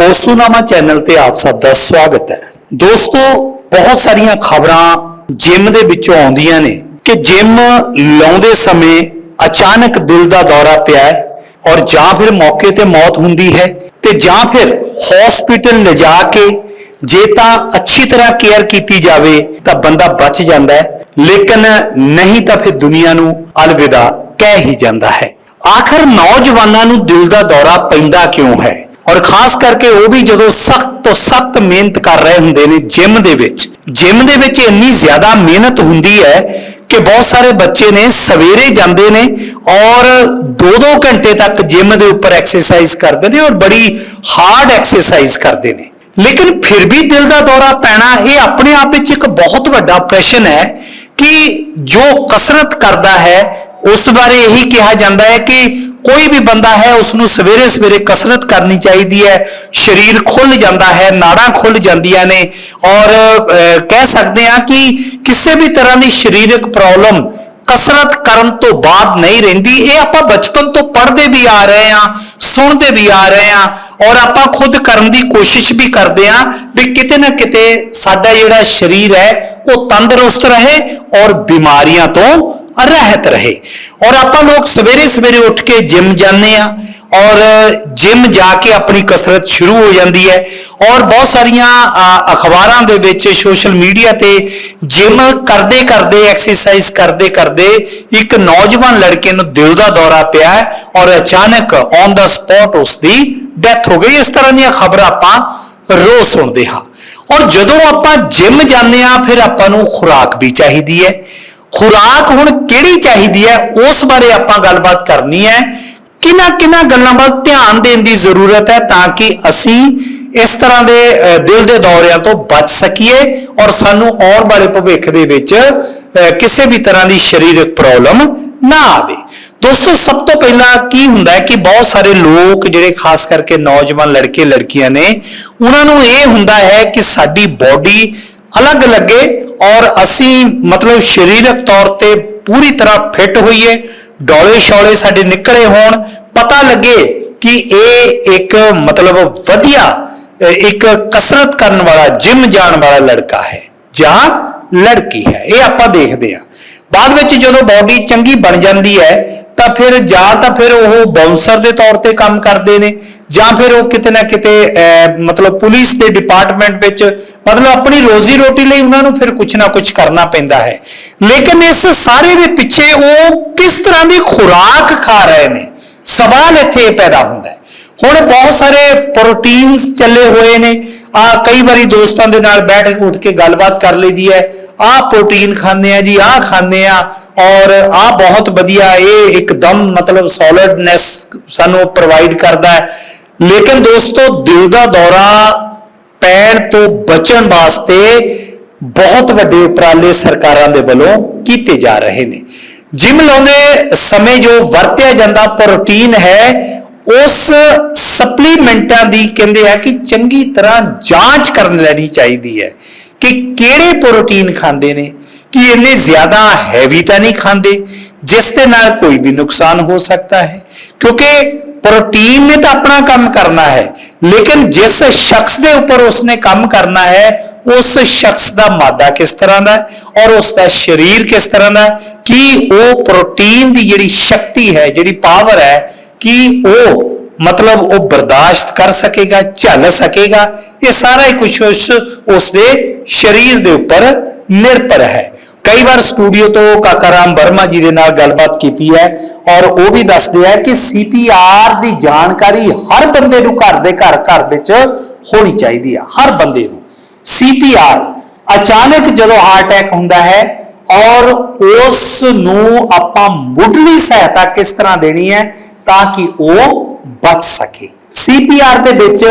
ਪੋਸੂਨਾਮਾ channel ਤੇ ਆਪ ਸਭ ਦਾ ਸਵਾਗਤ ਹੈ। ਦੋਸਤੋ, ਬਹੁਤ ਸਾਰੀਆਂ ਖਬਰਾਂ ਜਿਮ ਦੇ ਵਿੱਚੋਂ ਆਉਂਦੀਆਂ ਨੇ ਕਿ ਜਿਮ ਲਾਉਂਦੇ ਸਮੇਂ ਅਚਾਨਕ ਦਿਲ ਦਾ ਦੌਰਾ ਪਿਆ ਹੈ ਔਰ ਜਾਂ ਫਿਰ ਮੌਕੇ ਤੇ ਮੌਤ ਹੁੰਦੀ ਹੈ ਤੇ ਜਾਂ ਫਿਰ ਹਸਪੀਟਲ ਲਿਜਾ ਕੇ ਜੇ ਤਾਂ ਅੱਛੀ ਤਰ੍ਹਾਂ ਕੇਅਰ ਕੀਤੀ ਜਾਵੇ ਤਾਂ ਬੰਦਾ ਬਚ ਜਾਂਦਾ ਹੈ, ਲੇਕਿਨ ਨਹੀਂ ਤਾਂ ਫਿਰ ਦੁਨੀਆ ਨੂੰ ਅਲਵਿਦਾ ਕਹਿ ਹੀ ਜਾਂਦਾ ਹੈ। ਆਖਰ ਨੌਜਵਾਨਾਂ ਨੂੰ ਦਿਲ ਦਾ ਦੌਰਾ ਪੈਂਦਾ ਕਿਉਂ ਹੈ? ਔਰ ਖਾਸ ਕਰਕੇ ਉਹ ਵੀ ਜਦੋਂ ਸਖਤ ਤੋਂ ਸਖਤ ਮਿਹਨਤ ਕਰ ਰਹੇ ਹੁੰਦੇ ਨੇ ਜਿਮ ਦੇ ਵਿੱਚ। ਜਿਮ ਦੇ ਵਿੱਚ ਇੰਨੀ ਜ਼ਿਆਦਾ ਮਿਹਨਤ ਹੁੰਦੀ ਹੈ ਕਿ ਬਹੁਤ ਸਾਰੇ ਬੱਚੇ ਨੇ ਸਵੇਰੇ ਜਾਂਦੇ ਨੇ ਔਰ 2-2 ਘੰਟੇ ਤੱਕ ਜਿਮ ਦੇ ਉੱਪਰ ਐਕਸਰਸਾਈਜ਼ ਕਰਦੇ ਨੇ ਔਰ ਬੜੀ ਹਾਰਡ ਐਕਸਰਸਾਈਜ਼ ਕਰਦੇ ਨੇ। ਲੇਕਿਨ ਫਿਰ ਵੀ ਦਿਲ ਦਾ ਦੌਰਾ ਪੈਣਾ, ਇਹ ਆਪਣੇ ਆਪ ਵਿੱਚ ਇੱਕ ਬਹੁਤ ਵੱਡਾ ਪ੍ਰਸ਼ਨ ਹੈ ਕਿ ਜੋ ਕਸਰਤ ਕਰਦਾ ਹੈ, ਉਸ ਬਾਰੇ ਇਹੀ ਕਿਹਾ ਜਾਂਦਾ ਹੈ ਕਿ ਕੋਈ ਵੀ ਬੰਦਾ ਹੈ ਉਸ ਨੂੰ ਸਵੇਰੇ ਸਵੇਰੇ ਕਸਰਤ ਕਰਨੀ ਚਾਹੀਦੀ ਹੈ, ਸਰੀਰ ਖੁੱਲ ਜਾਂਦਾ ਹੈ, ਨਾੜਾਂ ਖੁੱਲ ਜਾਂਦੀਆਂ ਨੇ ਔਰ ਕਹਿ ਸਕਦੇ ਹਾਂ ਕਿ ਕਿਸੇ ਵੀ ਤਰ੍ਹਾਂ ਦੀ ਸਰੀਰਕ ਪ੍ਰੋਬਲਮ ਕਸਰਤ ਕਰਨ ਤੋਂ ਬਾਅਦ ਨਹੀਂ ਰਹਿੰਦੀ, ਇਹ ਆਪਾਂ ਬਚਪਨ ਤੋਂ ਪੜ੍ਹਦੇ ਵੀ ਆ ਰਹੇ ਹਾਂ, ਸੁਣਦੇ ਵੀ ਆ ਰਹੇ ਹਾਂ ਔਰ ਆਪਾਂ ਖੁਦ ਕਰਨ ਦੀ ਕੋਸ਼ਿਸ਼ ਵੀ ਕਰਦੇ ਹਾਂ ਵੀ ਕਿਤੇ ਨਾ ਕਿਤੇ ਸਾਡਾ ਜਿਹੜਾ ਸਰੀਰ ਹੈ, ਉਹ ਤੰਦਰੁਸਤ ਰਹੇ ਔਰ ਬਿਮਾਰੀਆਂ ਤੋਂ ਰਹਿਤ ਰਹੇ। ਔਰ ਆਪਾਂ ਲੋਕ ਸਵੇਰੇ ਸਵੇਰੇ ਉੱਠ ਕੇ ਜਿਮ ਜਾਂਦੇ ਆ ਔਰ ਜਿਮ ਜਾ ਕੇ ਆਪਣੀ ਕਸਰਤ ਸ਼ੁਰੂ ਹੋ ਜਾਂਦੀ ਹੈ। ਔਰ ਬਹੁਤ ਸਾਰੀਆਂ ਅਖਬਾਰਾਂ ਦੇ ਵਿੱਚ, ਸੋਸ਼ਲ ਮੀਡੀਆ ਤੇ ਜਿਮ ਕਰਦੇ ਕਰਦੇ, ਐਕਸਰਸਾਈਜ਼ ਕਰਦੇ ਕਰਦੇ ਇੱਕ ਨੌਜਵਾਨ ਲੜਕੇ ਨੂੰ ਦਿਲ ਦਾ ਦੌਰਾ ਪਿਆ ਔਰ ਅਚਾਨਕ ਔਨ ਦਾ ਸਪੌਟ ਉਸ ਦੀ ਡੈਥ ਹੋ ਗਈ। ਇਸ ਤਰ੍ਹਾਂ ਦੀਆਂ ਖਬਰਾਂ ਆਪਾਂ ਰੋਜ਼ ਸੁਣਦੇ ਹਾਂ। ਔਰ ਜਦੋਂ ਆਪਾਂ ਜਿਮ ਜਾਂਦੇ ਆ ਫਿਰ ਆਪਾਂ ਨੂੰ ਖੁਰਾਕ ਵੀ ਚਾਹੀਦੀ ਹੈ। ਖੁਰਾਕ ਹੁਣ ਕਿਹੜੀ ਚਾਹੀਦੀ ਹੈ? ਉਸ ਬਾਰੇ ਆਪਾਂ ਗੱਲਬਾਤ ਕਰਨੀ ਹੈ। ਕਿੰਨਾ ਕਿੰਨਾ ਗੱਲਾਂ ਵੱਲ ਧਿਆਨ ਦੇਣ ਦੀ ਜ਼ਰੂਰਤ ਹੈ ਤਾਂ ਕਿ ਅਸੀਂ ਇਸ ਤਰ੍ਹਾਂ ਦੇ ਦਿਲ ਦੇ ਦੌਰਿਆਂ ਤੋਂ ਬਚ ਸਕੀਏ ਔਰ ਸਾਨੂੰ ਆਉਣ ਵਾਲੇ ਭਵਿੱਖ ਦੇ ਵਿੱਚ ਅਹ, ਕਿਸੇ ਵੀ ਤਰ੍ਹਾਂ ਦੀ ਸਰੀਰਕ ਪ੍ਰੋਬਲਮ ਨਾ ਆਵੇ। ਦੋਸਤੋ ਸਭ ਤੋਂ ਪਹਿਲਾਂ ਕੀ ਹੁੰਦਾ ਹੈ ਕਿ ਬਹੁਤ ਸਾਰੇ ਲੋਕ ਜਿਹੜੇ ਖਾਸ ਕਰਕੇ ਨੌਜਵਾਨ ਲੜਕੇ ਲੜਕੀਆਂ ਨੇ ਉਹਨਾਂ ਨੂੰ ਇਹ ਹੁੰਦਾ ਹੈ ਕਿ ਸਾਡੀ ਬਾਡੀ ਅਲੱਗ ਲੱਗੇ ਔਰ ਅਸੀਂ ਮਤਲਬ ਸਰੀਰਕ ਤੌਰ ਤੇ ਪੂਰੀ ਤਰ੍ਹਾਂ ਫਿੱਟ ਹੋਈਏ, ਡੋਲੇ ਸ਼ੌਲੇ ਸਾਡੇ ਨਿਕਲੇ ਹੋਣ, ਪਤਾ ਲੱਗੇ ਕਿ ਇਹ ਇੱਕ ਮਤਲਬ ਵਧੀਆ ਇੱਕ ਕਸਰਤ ਕਰਨ ਵਾਲਾ, ਜਿਮ ਜਾਣ ਵਾਲਾ ਲੜਕਾ ਹੈ, ਜਾਂ ਲੜਕੀ ਹੈ, ਇਹ ਆਪਾਂ ਦੇਖਦੇ ਹਾਂ। ਬਾਅਦ ਵਿੱਚ ਜਦੋਂ ਬਾਡੀ ਚੰਗੀ ਬਣ ਜਾਂਦੀ ਹੈ, ਤਾਂ ਫਿਰ ਜਾਂ ਤਾਂ ਫਿਰ ਉਹ ਬਾਉਂਸਰ ਦੇ ਤੌਰ ਤੇ ਕੰਮ ਕਰਦੇ ਨੇ ਜਾਂ ਫਿਰ ਉਹ ਕਿਤੇ ਨਾ ਕਿਤੇ ਅਹ, ਮਤਲਬ ਪੁਲਿਸ ਦੇ ਡਿਪਾਰਟਮੈਂਟ ਵਿੱਚ ਮਤਲਬ ਆਪਣੀ ਰੋਜ਼ੀ ਰੋਟੀ ਲਈ ਉਹਨਾਂ ਨੂੰ ਫਿਰ ਕੁਝ ਨਾ ਕੁਝ ਕਰਨਾ ਪੈਂਦਾ ਹੈ। ਲੇਕਿਨ ਇਸ ਸਾਰੇ ਦੇ ਪਿੱਛੇ ਉਹ ਕਿਸ ਤਰ੍ਹਾਂ ਦੀ ਖੁਰਾਕ ਖਾ ਰਹੇ ਨੇ? ਸਵਾਲ ਇੱਥੇ ਪੈਦਾ ਹੁੰਦਾ ਹੈ। ਹੁਣ ਬਹੁਤ ਸਾਰੇ ਪ੍ਰੋਟੀਨਸ ਚੱਲੇ ਹੋਏ ਨੇ। ਆ ਕਈ ਵਾਰੀ ਦੋਸਤਾਂ ਦੇ ਨਾਲ ਬੈਠ ਕੇ ਉੱਠ ਕੇ ਗੱਲਬਾਤ ਕਰ ਲਈਦੀ ਹੈ। ਆਹ ਪ੍ਰੋਟੀਨ ਖਾਂਦੇ ਆ ਜੀ ਆਹ ਖਾਂਦੇ ਆ। ਔਰ ਆਹ ਬਹੁਤ ਵਧੀਆ ਇਹ ਇੱਕਦਮ ਮਤਲਬ ਸੋਲਿਡਨੈਸ ਸਾਨੂੰ ਪ੍ਰੋਵਾਈਡ ਕਰਦਾ ਹੈ। ਲੇਕਿਨ ਦੋਸਤੋ ਦਿਲ ਦਾ ਦੌਰਾ ਪੈਣ ਤੋਂ ਬਚਣ ਵਾਸਤੇ ਬਹੁਤ ਵੱਡੇ ਉਪਰਾਲੇ ਸਰਕਾਰਾਂ ਦੇ ਵੱਲੋਂ ਕੀਤੇ ਜਾ ਰਹੇ ਨੇ। ਜਿਮ ਲਾਉਂਦੇ ਸਮੇਂ ਜੋ ਵਰਤਿਆ ਜਾਂਦਾ, ਪ੍ਰੋਟੀਨ ਹੈ, ਉਸ ਸਪਲੀਮੈਂਟਾਂ ਦੀ ਕਹਿੰਦੇ ਆ ਕਿ ਚੰਗੀ ਤਰ੍ਹਾਂ ਜਾਂਚ ਕਰਨ ਲੈਣੀ ਚਾਹੀਦੀ ਹੈ ਕਿ ਕਿਹੜੇ ਪ੍ਰੋਟੀਨ ਖਾਂਦੇ ਨੇ। ਕਿ ਇੰਨੇ ਜ਼ਿਆਦਾ ਹੈਵੀ ਤਾਂ ਨਹੀਂ ਖਾਂਦੇ ਜਿਸ ਦੇ ਨਾਲ ਕੋਈ ਵੀ ਨੁਕਸਾਨ ਹੋ ਸਕਦਾ ਹੈ। ਕਿਉਂਕਿ ਪ੍ਰੋਟੀਨ ਨੇ ਤਾਂ ਆਪਣਾ ਕੰਮ ਕਰਨਾ ਹੈ, ਲੇਕਿਨ ਜਿਸ ਸ਼ਖਸ ਦੇ ਉੱਪਰ ਉਸਨੇ ਕੰਮ ਕਰਨਾ ਹੈ, ਉਸ ਸ਼ਖਸ ਦਾ ਮਾਦਾ ਕਿਸ ਤਰ੍ਹਾਂ ਦਾ ਹੈ ਔਰ ਉਸ ਦਾ ਸਰੀਰ ਕਿਸ ਤਰ੍ਹਾਂ ਦਾ ਹੈ? ਕਿ ਉਹ ਪ੍ਰੋਟੀਨ ਦੀ ਜਿਹੜੀ ਸ਼ਕਤੀ ਹੈ, ਜਿਹੜੀ ਪਾਵਰ ਹੈ, ਕਿ ਉਹ ਮਤਲਬ ਉਹ ਬਰਦਾਸ਼ਤ ਕਰ ਸਕੇਗਾ, ਝੱਲ ਸਕੇਗਾ? ਇਹ ਸਾਰਾ ਹੀ ਕੁਝ ਉਸ ਉਸ ਦੇ ਸਰੀਰ ਦੇ ਉੱਪਰ ਨਿਰਭਰ ਹੈ। ਕਈ ਵਾਰ ਸਟੂਡੀਓ ਤੋਂ ਕਾਕਾ ਵਰਮਾ ਜੀ ਦੇ ਨਾਲ ਗੱਲਬਾਤ ਕੀਤੀ ਹੈ ਔਰ ਉਹ ਵੀ ਦੱਸਦੇ ਆ ਕਿ ਸੀਪੀਆਰ ਦੀ ਜਾਣਕਾਰੀ ਹਰ ਬੰਦੇ ਨੂੰ ਘਰ ਦੇ ਘਰ ਘਰ ਵਿੱਚ ਹੋਣੀ ਚਾਹੀਦੀ ਹੈ ਹਰ ਬੰਦੇ ਨੂੰ। ਸੀਪੀਆਰ ਅਚਾਨਕ ਜਦੋਂ ਹਾਰਟ ਅਟੈਕ ਹੁੰਦਾ ਹੈ ਔਰ ਉਸ ਨੂੰ ਆਪਾਂ ਮੁੱਢਲੀ ਸਹਾਇਤਾ ਕਿਸ ਤਰ੍ਹਾਂ ਦੇਣੀ ਹੈ ਤਾਂ ਕਿ ਉਹ ਬਚ ਸਕੇ। ਸੀਪੀਆਰ ਦੇ ਵਿੱਚ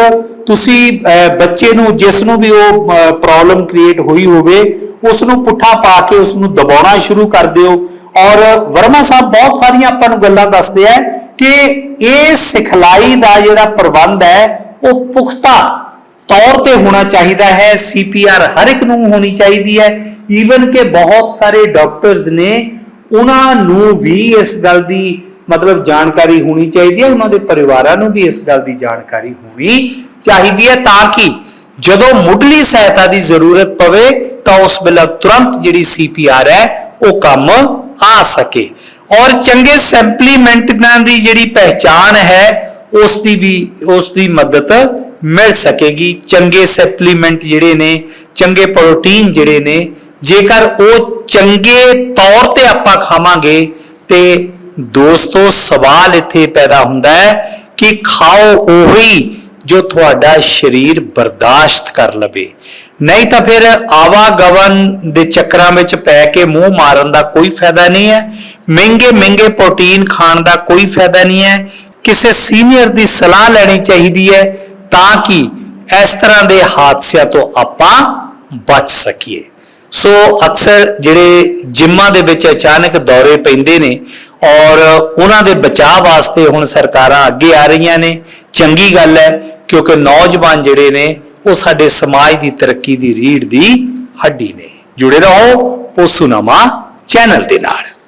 ਤੁਸੀਂ ਅਹ, ਬੱਚੇ ਨੂੰ ਜਿਸ ਨੂੰ ਵੀ ਉਹ ਪ੍ਰੋਬਲਮ ਕ੍ਰੀਏਟ ਹੋਈ ਹੋਵੇ ਉਸ ਨੂੰ ਪੁੱਠਾ ਪਾ ਕੇ ਉਸ ਨੂੰ ਦਬਾਉਣਾ ਸ਼ੁਰੂ ਕਰ ਦਿਓ। ਔਰ ਵਰਮਾ ਸਾਹਿਬ ਬਹੁਤ ਸਾਰੀਆਂ ਆਪਾਂ ਨੂੰ ਗੱਲਾਂ ਦੱਸਦੇ ਆ ਕਿ ਇਹ ਸਿਖਲਾਈ ਦਾ ਜਿਹੜਾ ਪ੍ਰਬੰਧ ਹੈ ਉਹ ਪੁਖਤਾ ਤੌਰ ਤੇ ਹੋਣਾ ਚਾਹੀਦਾ ਹੈ। ਸੀਪੀਆਰ ਹਰ ਇੱਕ ਨੂੰ ਹੋਣੀ ਚਾਹੀਦੀ ਹੈ। ਈਵਨ ਕਿ ਬਹੁਤ ਸਾਰੇ ਡਾਕਟਰਸ ਨੇ ਉਹਨਾਂ ਨੂੰ ਵੀ ਇਸ ਗੱਲ ਦੀ ਮਤਲਬ ਜਾਣਕਾਰੀ ਹੋਣੀ ਚਾਹੀਦੀ ਹੈ। ਉਹਨਾਂ ਦੇ ਪਰਿਵਾਰਾਂ ਨੂੰ ਵੀ ਇਸ ਗੱਲ ਦੀ ਜਾਣਕਾਰੀ ਹੋਣੀ ਚਾਹੀਦੀ ਹੈ ਤਾਂ ਕਿ ਜਦੋਂ ਮੁੱਢਲੀ ਸਹਾਇਤਾ ਦੀ ਜ਼ਰੂਰਤ ਪਵੇ ਤਾਂ ਉਸ ਵੇਲੇ ਤੁਰੰਤ ਜਿਹੜੀ ਸੀਪੀਆਰ ਹੈ ਉਹ ਕੰਮ ਆ ਸਕੇ। ਔਰ ਚੰਗੇ ਸੈਂਪਲੀਮੈਂਟਾਂ ਦੀ ਜਿਹੜੀ ਪਹਿਚਾਨ ਹੈ, ਉਸ ਦੀ ਵੀ, ਉਸ ਦੀ ਮਦਦ ਮਿਲ ਸਕੇਗੀ। ਚੰਗੇ ਸੈਪਲੀਮੈਂਟ ਜਿਹੜੇ ਨੇ, ਚੰਗੇ ਪ੍ਰੋਟੀਨ ਜਿਹੜੇ ਨੇ, ਜੇਕਰ ਉਹ ਚੰਗੇ ਤੌਰ ਤੇ ਆਪਾਂ ਖਾਵਾਂਗੇ, ਤੇ ਦੋਸਤੋ ਸਵਾਲ ਇੱਥੇ ਪੈਦਾ ਹੁੰਦਾ ਹੈ ਕਿ ਖਾਓ ਉਹੀ ਜੋ ਤੁਹਾਡਾ ਸਰੀਰ ਬਰਦਾਸ਼ਤ ਕਰ ਲਵੇ। ਨਹੀਂ ਤਾਂ ਫਿਰ ਆਵਾਗਵਨ ਦੇ ਚੱਕਰਾਂ ਵਿੱਚ ਪੈ ਕੇ ਮੂੰਹ ਮਾਰਨ ਦਾ ਕੋਈ ਫਾਇਦਾ ਨਹੀਂ ਹੈ। ਮਹਿੰਗੇ ਮਹਿੰਗੇ ਪ੍ਰੋਟੀਨ ਖਾਣ ਦਾ ਕੋਈ ਫਾਇਦਾ ਨਹੀਂ ਹੈ। ਕਿਸੇ ਸੀਨੀਅਰ ਦੀ ਸਲਾਹ ਲੈਣੀ ਚਾਹੀਦੀ ਹੈ ਤਾਂ ਕਿ ਇਸ ਤਰ੍ਹਾਂ ਦੇ ਹਾਦਸਿਆਂ ਤੋਂ ਆਪਾਂ ਬਚ ਸਕੀਏ। ਸੋ ਅਕਸਰ ਜਿਹੜੇ ਜਿੰਮਾਂ ਦੇ ਵਿੱਚ ਅਚਾਨਕ ਦੌਰੇ ਪੈਂਦੇ ਨੇ ਔਰ ਉਹਨਾਂ ਦੇ ਬਚਾਅ ਵਾਸਤੇ ਹੁਣ ਸਰਕਾਰਾਂ ਅੱਗੇ ਆ ਰਹੀਆਂ ਨੇ। ਚੰਗੀ ਗੱਲ ਹੈ ਕਿਉਂਕਿ ਨੌਜਵਾਨ ਜਿਹੜੇ ਨੇ, ਉਹ ਸਾਡੇ ਸਮਾਜ ਦੀ ਤਰੱਕੀ ਦੀ ਰੀੜ ਦੀ ਹੱਡੀ ਨੇ। ਜੁੜੇ ਰਹੋ ਪੋਸੂਨਾਮਾ ਚੈਨਲ ਦੇ ਨਾਲ।